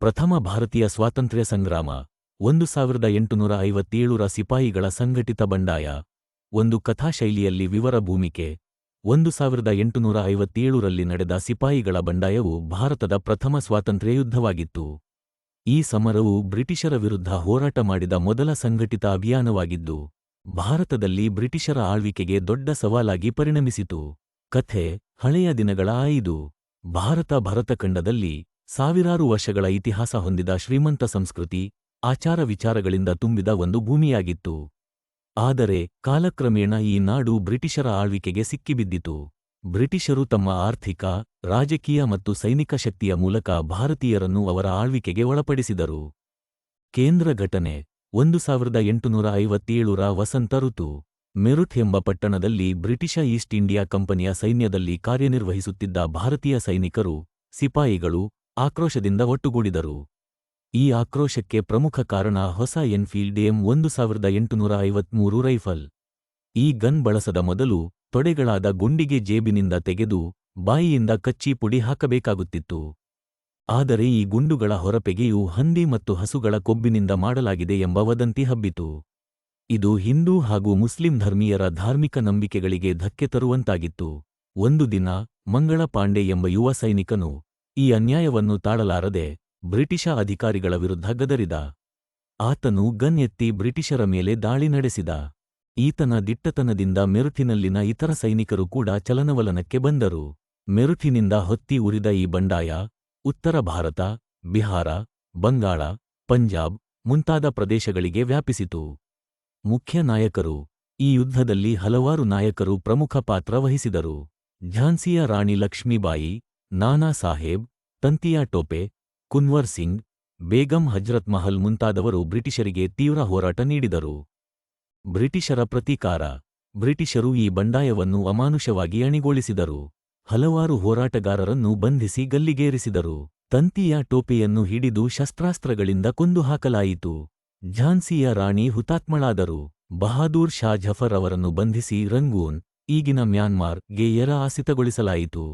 ಪ್ರಥಮ ಭಾರತೀಯ ಸ್ವಾತಂತ್ರ್ಯ ಸಂಗ್ರಾಮ, ಒಂದು ಸಾವಿರದ ಎಂಟುನೂರ ಐವತ್ತೇಳರ ಸಿಪಾಯಿಗಳ ಸಂಘಟಿತ ಬಂಡಾಯ, ಒಂದು ಕಥಾಶೈಲಿಯಲ್ಲಿ ವಿವರ ಭೂಮಿಕೆ, ಒಂದು ಸಾವಿರದ ಎಂಟುನೂರ ಐವತ್ತೇಳರಲ್ಲಿ ನಡೆದ ಸಿಪಾಯಿಗಳ ಬಂಡಾಯವು ಭಾರತದ ಪ್ರಥಮ ಸ್ವಾತಂತ್ರ್ಯ ಯುದ್ಧವಾಗಿತ್ತು. ಈ ಸಮರವು ಬ್ರಿಟಿಷರ ವಿರುದ್ಧ ಹೋರಾಟ ಮಾಡಿದ ಮೊದಲ ಸಂಘಟಿತ ಅಭಿಯಾನವಾಗಿದ್ದು, ಭಾರತದಲ್ಲಿ ಬ್ರಿಟಿಷರ ಆಳ್ವಿಕೆಗೆ ದೊಡ್ಡ ಸವಾಲಾಗಿ ಪರಿಣಮಿಸಿತು. ಕಥೆ ಹಳೆಯ ದಿನಗಳ ಐದು, ಭಾರತ ಭರತಖಂಡದಲ್ಲಿ ಸಾವಿರಾರು ವರ್ಷಗಳ ಇತಿಹಾಸ ಹೊಂದಿದ ಶ್ರೀಮಂತ ಸಂಸ್ಕೃತಿ ಆಚಾರ ವಿಚಾರಗಳಿಂದ ತುಂಬಿದ ಒಂದು ಭೂಮಿಯಾಗಿತ್ತು. ಆದರೆ ಕಾಲಕ್ರಮೇಣ ಈ ನಾಡು ಬ್ರಿಟಿಷರ ಆಳ್ವಿಕೆಗೆ ಸಿಕ್ಕಿಬಿದ್ದಿತು. ಬ್ರಿಟಿಷರು ತಮ್ಮ ಆರ್ಥಿಕ, ರಾಜಕೀಯ ಮತ್ತು ಸೈನಿಕ ಶಕ್ತಿಯ ಮೂಲಕ ಭಾರತೀಯರನ್ನು ಅವರ ಆಳ್ವಿಕೆಗೆ ಒಳಪಡಿಸಿದರು. ಕೇಂದ್ರ ಘಟನೆ, ಒಂದು ಸಾವಿರದ ಎಂಟುನೂರ ಐವತ್ತೇಳರ ವಸಂತ ಋತು. ಮೆರುಟ್ ಎಂಬ ಪಟ್ಟಣದಲ್ಲಿ ಬ್ರಿಟಿಷ ಈಸ್ಟ್ ಇಂಡಿಯಾ ಕಂಪನಿಯ ಸೈನ್ಯದಲ್ಲಿ ಕಾರ್ಯನಿರ್ವಹಿಸುತ್ತಿದ್ದ ಭಾರತೀಯ ಸೈನಿಕರು, ಸಿಪಾಯಿಗಳು ಆಕ್ರೋಶದಿಂದ ಒಟ್ಟುಗೂಡಿದರು. ಈ ಆಕ್ರೋಶಕ್ಕೆ ಪ್ರಮುಖ ಕಾರಣ ಹೊಸ ಎನ್ಫೀಲ್ಡ್ ಎಂ ಒಂದು ಸಾವಿರದ ಎಂಟುನೂರ ಐವತ್ಮೂರು ರೈಫಲ್. ಈ ಗನ್ ಬಳಸದ ಮೊದಲು ತೊಡೆಗಳಾದ ಗುಂಡಿಗೆ ಜೇಬಿನಿಂದ ತೆಗೆದು ಬಾಯಿಯಿಂದ ಕಚ್ಚಿ ಪುಡಿ ಹಾಕಬೇಕಾಗುತ್ತಿತ್ತು. ಆದರೆ ಈ ಗುಂಡುಗಳ ಹೊರಪೆಗೆಯು ಹಂದಿ ಮತ್ತು ಹಸುಗಳ ಕೊಬ್ಬಿನಿಂದ ಮಾಡಲಾಗಿದೆ ಎಂಬ ವದಂತಿ ಹಬ್ಬಿತು. ಇದು ಹಿಂದೂ ಹಾಗೂ ಮುಸ್ಲಿಂ ಧರ್ಮೀಯರ ಧಾರ್ಮಿಕ ನಂಬಿಕೆಗಳಿಗೆ ಧಕ್ಕೆ ತರುವಂತಾಗಿತ್ತು. ಒಂದು ದಿನ ಮಂಗಳ ಪಾಂಡೆ ಎಂಬ ಯುವ ಸೈನಿಕನು ಈ ಅನ್ಯಾಯವನ್ನು ತಾಳಲಾರದೆ ಬ್ರಿಟಿಷ ಅಧಿಕಾರಿಗಳ ವಿರುದ್ಧ ಗದರಿದ. ಆತನು ಗನ್ ಎತ್ತಿ ಬ್ರಿಟಿಷರ ಮೇಲೆ ದಾಳಿ ನಡೆಸಿದ. ಈತನ ದಿಟ್ಟತನದಿಂದ ಮೆರುಥಿನಲ್ಲಿನ ಇತರ ಸೈನಿಕರು ಕೂಡ ಚಲನವಲನಕ್ಕೆ ಬಂದರು. ಮೆರುಥಿನಿಂದ ಹೊತ್ತಿ ಉರಿದ ಈ ಬಂಡಾಯ, ಉತ್ತರ ಭಾರತ, ಬಿಹಾರ, ಬಂಗಾಳ, ಪಂಜಾಬ್ ಮುಂತಾದ ಪ್ರದೇಶಗಳಿಗೆ ವ್ಯಾಪಿಸಿತು. ಮುಖ್ಯ ನಾಯಕರು ಈ ಯುದ್ಧದಲ್ಲಿ ಹಲವಾರು ನಾಯಕರು ಪ್ರಮುಖ ಪಾತ್ರ ವಹಿಸಿದರು. ಝಾನ್ಸಿಯ ರಾಣಿ ಲಕ್ಷ್ಮೀಬಾಯಿ ನಾನಾ ಸಾಹೇಬ್, ತಂತಿಯಾ ಟೋಪೆ, ಕುನ್ವರ್ ಸಿಂಗ್, ಬೇಗಂ ಹಜ್ರತ್ ಮಹಲ್ ಮುಂತಾದವರು ಬ್ರಿಟಿಷರಿಗೆ ತೀವ್ರ ಹೋರಾಟ ನೀಡಿದರು. ಬ್ರಿಟಿಷರ ಪ್ರತೀಕಾರ, ಬ್ರಿಟಿಷರು ಈ ಬಂಡಾಯವನ್ನು ಅಮಾನುಷವಾಗಿ ಅಣಿಗೊಳಿಸಿದರು. ಹಲವಾರು ಹೋರಾಟಗಾರರನ್ನು ಬಂಧಿಸಿ ಗಲ್ಲಿಗೇರಿಸಿದರು. ತಂತಿಯ ಟೋಪೆಯನ್ನು ಹಿಡಿದು ಶಸ್ತ್ರಾಸ್ತ್ರಗಳಿಂದ ಕೊಂದು ಹಾಕಲಾಯಿತು ಝಾನ್ಸಿಯ ರಾಣಿ ಹುತಾತ್ಮಳಾದರು. ಬಹಾದೂರ್ ಶಾ ಜಫರ್ ಅವರನ್ನು ಬಂಧಿಸಿ ರಂಗೂನ್, ಈಗಿನ ಮ್ಯಾನ್ಮಾರ್ಗೆ ಎರ ಆಸಿತಗೊಳಿಸಲಾಯಿತು.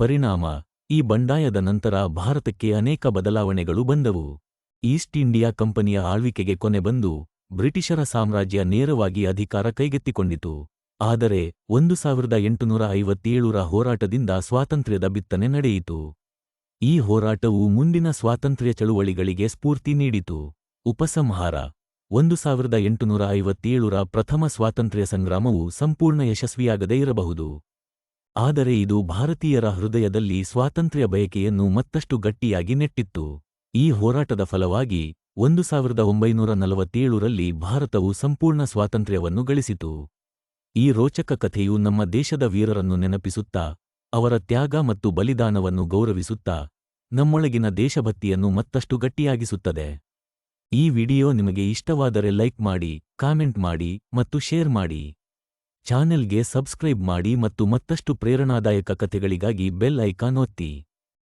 ಪರಿಣಾಮ ಈ ಬಂಡಾಯದ ನಂತರ ಭಾರತಕ್ಕೆ ಅನೇಕ ಬದಲಾವಣೆಗಳು ಬಂದವು. ಈಸ್ಟ್ ಇಂಡಿಯಾ ಕಂಪನಿಯ ಆಳ್ವಿಕೆಗೆ ಕೊನೆ ಬಂದು ಬ್ರಿಟಿಷರ ಸಾಮ್ರಾಜ್ಯ ನೇರವಾಗಿ ಅಧಿಕಾರ ಕೈಗೆತ್ತಿಕೊಂಡಿತು. ಆದರೆ ಒಂದು ಸಾವಿರದ ಎಂಟುನೂರ ಐವತ್ತೇಳರ ಹೋರಾಟದಿಂದ ಸ್ವಾತಂತ್ರ್ಯದ ಬಿತ್ತನೆ ನಡೆಯಿತು. ಈ ಹೋರಾಟವು ಮುಂದಿನ ಸ್ವಾತಂತ್ರ್ಯ ಚಳುವಳಿಗಳಿಗೆ ಸ್ಫೂರ್ತಿ ನೀಡಿತು. ಉಪಸಂಹಾರ. ಒಂದು ಸಾವಿರದ ಎಂಟುನೂರ ಐವತ್ತೇಳರ ಪ್ರಥಮ ಸ್ವಾತಂತ್ರ್ಯ ಸಂಗ್ರಾಮವು ಸಂಪೂರ್ಣ ಯಶಸ್ವಿಯಾಗದೇ ಇರಬಹುದು. ಆದರೆ ಇದು ಭಾರತೀಯರ ಹೃದಯದಲ್ಲಿ ಸ್ವಾತಂತ್ರ್ಯ ಬಯಕೆಯನ್ನು ಮತ್ತಷ್ಟು ಗಟ್ಟಿಯಾಗಿ ನೆಟ್ಟಿತ್ತು. ಈ ಹೋರಾಟದ ಫಲವಾಗಿ ಒಂದು ಸಾವಿರದ ಒಂಬೈನೂರ ನಲವತ್ತೇಳರಲ್ಲಿ ಭಾರತವು ಸಂಪೂರ್ಣ ಸ್ವಾತಂತ್ರ್ಯವನ್ನು ಗಳಿಸಿತು. ಈ ರೋಚಕ ಕಥೆಯು ನಮ್ಮ ದೇಶದ ವೀರರನ್ನು ನೆನಪಿಸುತ್ತಾ, ಅವರ ತ್ಯಾಗ ಮತ್ತು ಬಲಿದಾನವನ್ನು ಗೌರವಿಸುತ್ತಾ, ನಮ್ಮೊಳಗಿನ ದೇಶಭಕ್ತಿಯನ್ನು ಮತ್ತಷ್ಟು ಗಟ್ಟಿಯಾಗಿಸುತ್ತದೆ. ಈ ವಿಡಿಯೋ ನಿಮಗೆ ಇಷ್ಟವಾದರೆ ಲೈಕ್ ಮಾಡಿ, ಕಾಮೆಂಟ್ ಮಾಡಿ ಮತ್ತು ಶೇರ್ ಮಾಡಿ. ಚಾನೆಲ್ಗೆ ಸಬ್ಸ್ಕ್ರೈಬ್ ಮಾಡಿ ಮತ್ತು ಮತ್ತಷ್ಟು ಪ್ರೇರಣಾದಾಯಕ ಕಥೆಗಳಿಗಾಗಿ ಬೆಲ್ ಐಕಾನ್ ಒತ್ತಿ.